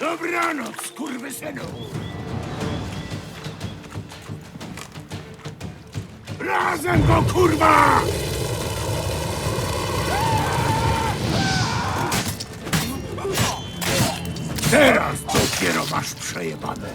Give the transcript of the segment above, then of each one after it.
Dobranoc, skurwysynu! Razem go, kurwa! Teraz dopiero masz przejebane.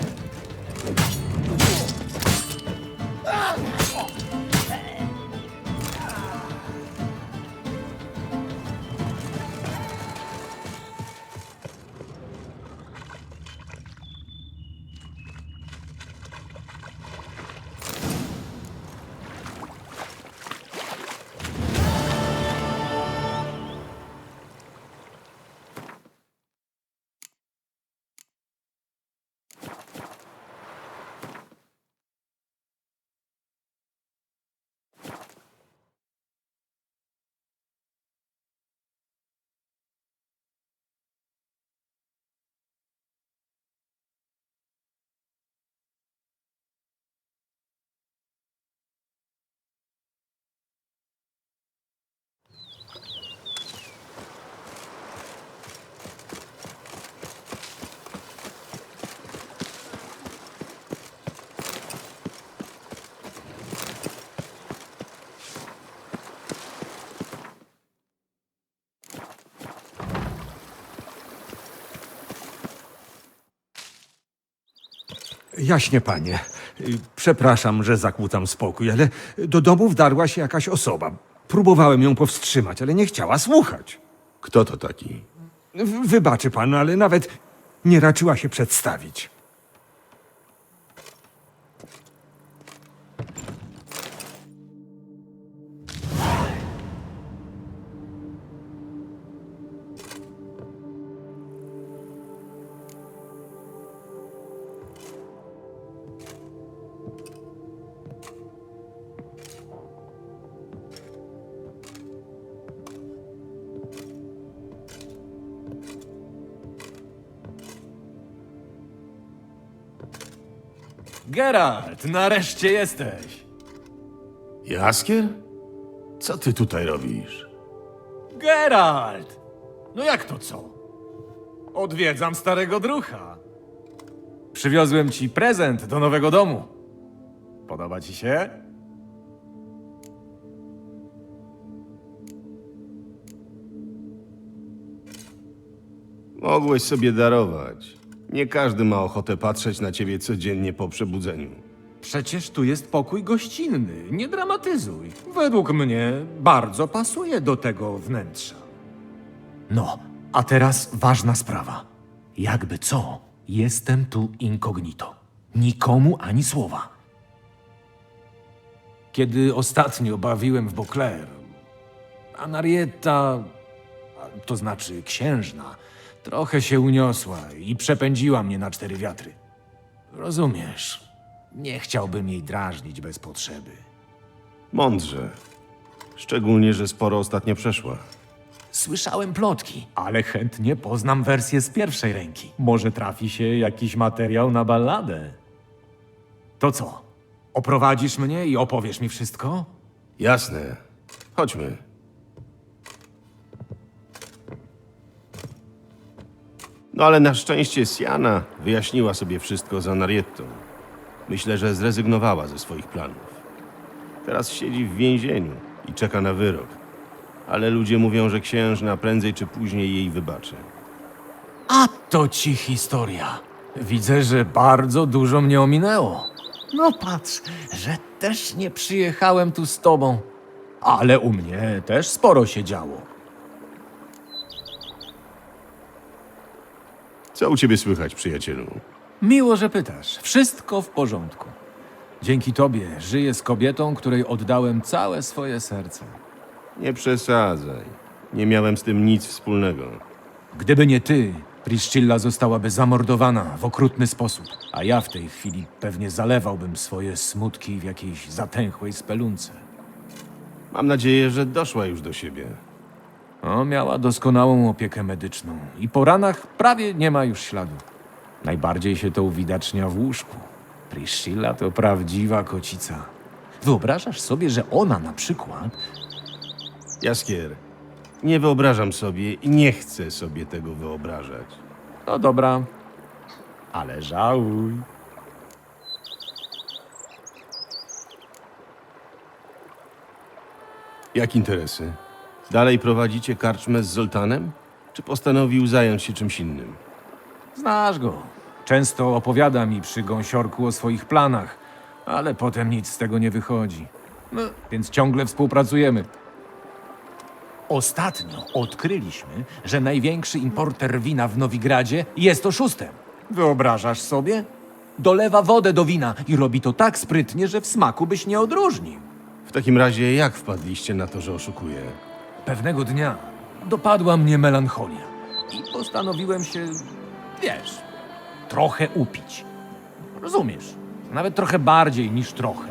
Jaśnie, panie. Przepraszam, że zakłócam spokój, ale do domu wdarła się jakaś osoba. Próbowałem ją powstrzymać, ale nie chciała słuchać. Kto to taki? W- Wybaczy pan, ale nawet nie raczyła się przedstawić. Geralt, nareszcie jesteś. Jaskier? Co ty tutaj robisz? Geralt! No jak to co? Odwiedzam starego drucha. Przywiozłem ci prezent do nowego domu. Podoba ci się? Mogłeś sobie darować. Nie każdy ma ochotę patrzeć na ciebie codziennie po przebudzeniu. Przecież tu jest pokój gościnny. Nie dramatyzuj. Według mnie bardzo pasuje do tego wnętrza. No, a teraz ważna sprawa. Jakby co, jestem tu incognito. Nikomu ani słowa. Kiedy ostatnio bawiłem w Beauclair, Anarietta, to znaczy księżna, trochę się uniosła i przepędziła mnie na cztery wiatry. Rozumiesz, nie chciałbym jej drażnić bez potrzeby. Mądrze. Szczególnie, że sporo ostatnio przeszła. Słyszałem plotki, ale chętnie poznam wersję z pierwszej ręki. Może trafi się jakiś materiał na balladę. To co? Oprowadzisz mnie i opowiesz mi wszystko? Jasne. Chodźmy. No ale na szczęście Siana wyjaśniła sobie wszystko z Anariettą. Myślę, że zrezygnowała ze swoich planów. Teraz siedzi w więzieniu i czeka na wyrok. Ale ludzie mówią, że księżna prędzej czy później jej wybaczy. A to ci historia. Widzę, że bardzo dużo mnie ominęło. No patrz, że też nie przyjechałem tu z tobą. Ale u mnie też sporo się działo. Co u ciebie słychać, przyjacielu? Miło, że pytasz. Wszystko w porządku. Dzięki tobie żyję z kobietą, której oddałem całe swoje serce. Nie przesadzaj. Nie miałem z tym nic wspólnego. Gdyby nie ty, Priscilla zostałaby zamordowana w okrutny sposób, a ja w tej chwili pewnie zalewałbym swoje smutki w jakiejś zatęchłej spelunce. Mam nadzieję, że doszła już do siebie. O, miała doskonałą opiekę medyczną i po ranach prawie nie ma już śladu. Najbardziej się to uwidacznia w łóżku. Priscilla to prawdziwa kocica. Wyobrażasz sobie, że ona na przykład Jaskier, nie wyobrażam sobie i nie chcę sobie tego wyobrażać. No dobra, ale żałuj. Jak interesy? Dalej prowadzicie karczmę z Zoltanem? Czy postanowił zająć się czymś innym? Znasz go. Często opowiada mi przy gąsiorku o swoich planach, ale potem nic z tego nie wychodzi. No, więc ciągle współpracujemy. Ostatnio odkryliśmy, że największy importer wina w Nowigradzie jest oszustem. Wyobrażasz sobie? Dolewa wodę do wina i robi to tak sprytnie, że w smaku byś nie odróżnił. W takim razie jak wpadliście na to, że oszukuje? Pewnego dnia dopadła mnie melancholia i postanowiłem się, wiesz, trochę upić. Rozumiesz? Nawet trochę bardziej niż trochę.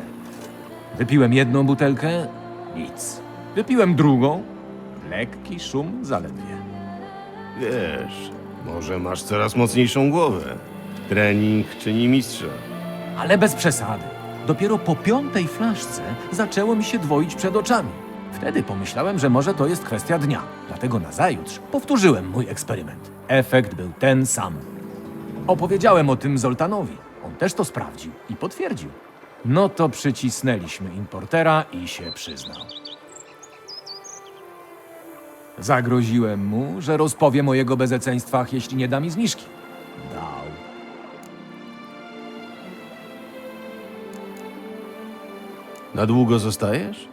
Wypiłem jedną butelkę, nic. Wypiłem drugą, lekki szum zaledwie. Wiesz, może masz coraz mocniejszą głowę. Trening czyni mistrza. Ale bez przesady. Dopiero po piątej flaszce zaczęło mi się dwoić przed oczami. Wtedy pomyślałem, że może to jest kwestia dnia. Dlatego nazajutrz powtórzyłem mój eksperyment. Efekt był ten sam. Opowiedziałem o tym Zoltanowi. On też to sprawdził i potwierdził. No to przycisnęliśmy importera i się przyznał. Zagroziłem mu, że rozpowiem o jego bezeceństwach, jeśli nie da mi zniżki. Dał. Na długo zostajesz?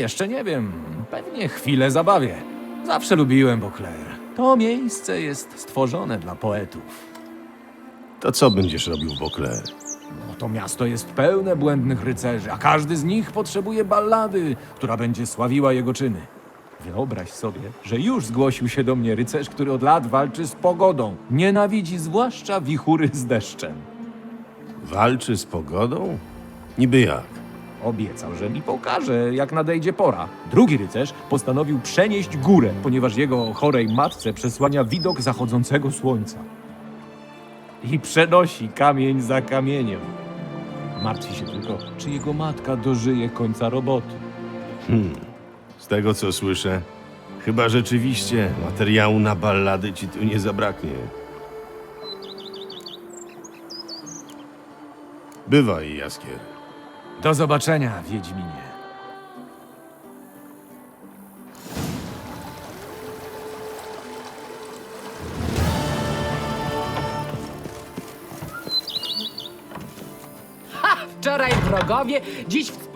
Jeszcze nie wiem. Pewnie chwilę zabawię. Zawsze lubiłem Beauclair. To miejsce jest stworzone dla poetów. To co będziesz robił w Beauclair? No to miasto jest pełne błędnych rycerzy, a każdy z nich potrzebuje ballady, która będzie sławiła jego czyny. Wyobraź sobie, że już zgłosił się do mnie rycerz, który od lat walczy z pogodą. Nienawidzi zwłaszcza wichury z deszczem. Walczy z pogodą? Niby jak? Obiecał, że mi pokaże, jak nadejdzie pora. Drugi rycerz postanowił przenieść górę, ponieważ jego chorej matce przesłania widok zachodzącego słońca. I przenosi kamień za kamieniem. Martwi się tylko, czy jego matka dożyje końca roboty. Z tego co słyszę, chyba rzeczywiście materiału na ballady ci tu nie zabraknie. Bywaj, Jaskier. Do zobaczenia, Wiedźminie. Wczoraj wrogowie, dziś w